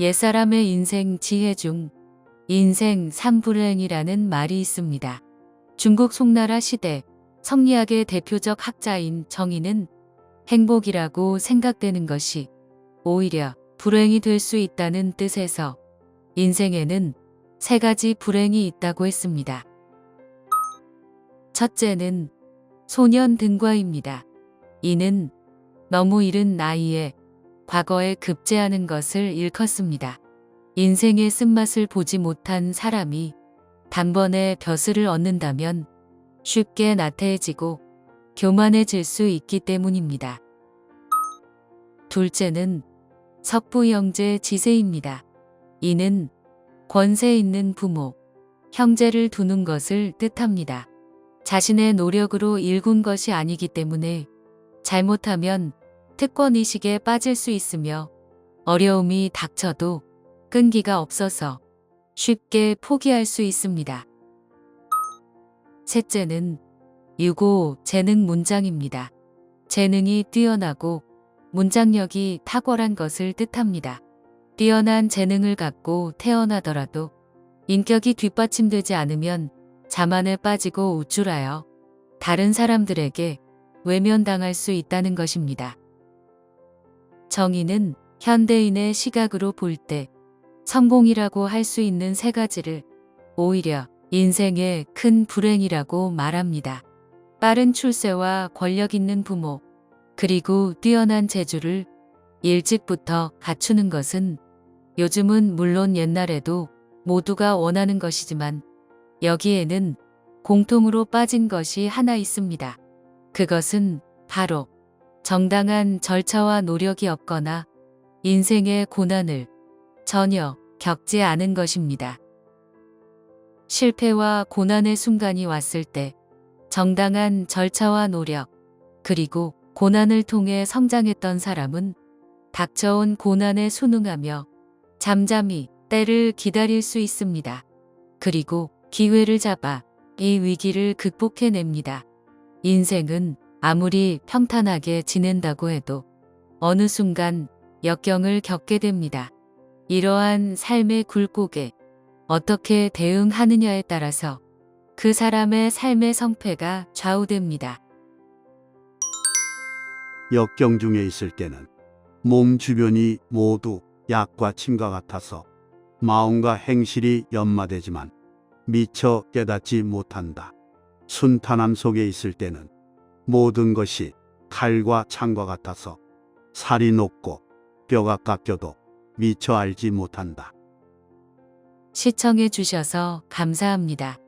옛사람의 인생 지혜 중 인생 삼불행이라는 말이 있습니다. 중국 송나라 시대 성리학의 대표적 학자인 정의는 행복이라고 생각되는 것이 오히려 불행이 될 수 있다는 뜻에서 인생에는 세 가지 불행이 있다고 했습니다. 첫째는 소년 등과입니다. 이는 너무 이른 나이에 과거에 급제하는 것을 일컫습니다. 인생의 쓴맛을 보지 못한 사람이 단번에 벼슬을 얻는다면 쉽게 나태해지고 교만해질 수 있기 때문입니다. 둘째는 석부 형제 지세입니다. 이는 권세 있는 부모, 형제를 두는 것을 뜻합니다. 자신의 노력으로 일군 것이 아니기 때문에 잘못하면 특권의식에 빠질 수 있으며 어려움이 닥쳐도 끈기가 없어서 쉽게 포기할 수 있습니다. 셋째는 유고 재능 문장입니다. 재능이 뛰어나고 문장력이 탁월한 것을 뜻합니다. 뛰어난 재능을 갖고 태어나더라도 인격이 뒷받침되지 않으면 자만에 빠지고 우쭐하여 다른 사람들에게 외면당할 수 있다는 것입니다. 정의는 현대인의 시각으로 볼 때 성공이라고 할 수 있는 세 가지를 오히려 인생의 큰 불행이라고 말합니다. 빠른 출세와 권력 있는 부모, 그리고 뛰어난 재주를 일찍부터 갖추는 것은 요즘은 물론 옛날에도 모두가 원하는 것이지만 여기에는 공통으로 빠진 것이 하나 있습니다. 그것은 바로 정당한 절차와 노력이 없거나 인생의 고난을 전혀 겪지 않은 것입니다. 실패와 고난의 순간이 왔을 때 정당한 절차와 노력, 그리고 고난을 통해 성장했던 사람은 닥쳐온 고난에 순응하며 잠잠히 때를 기다릴 수 있습니다. 그리고 기회를 잡아 이 위기를 극복해냅니다. 인생은 아무리 평탄하게 지낸다고 해도 어느 순간 역경을 겪게 됩니다. 이러한 삶의 굴곡에 어떻게 대응하느냐에 따라서 그 사람의 삶의 성패가 좌우됩니다. 역경 중에 있을 때는 몸 주변이 모두 약과 침과 같아서 마음과 행실이 연마되지만 미처 깨닫지 못한다. 순탄함 속에 있을 때는 모든 것이 칼과 창과 같아서 살이 녹고 뼈가 깎여도 미처 알지 못한다. 시청해 주셔서 감사합니다.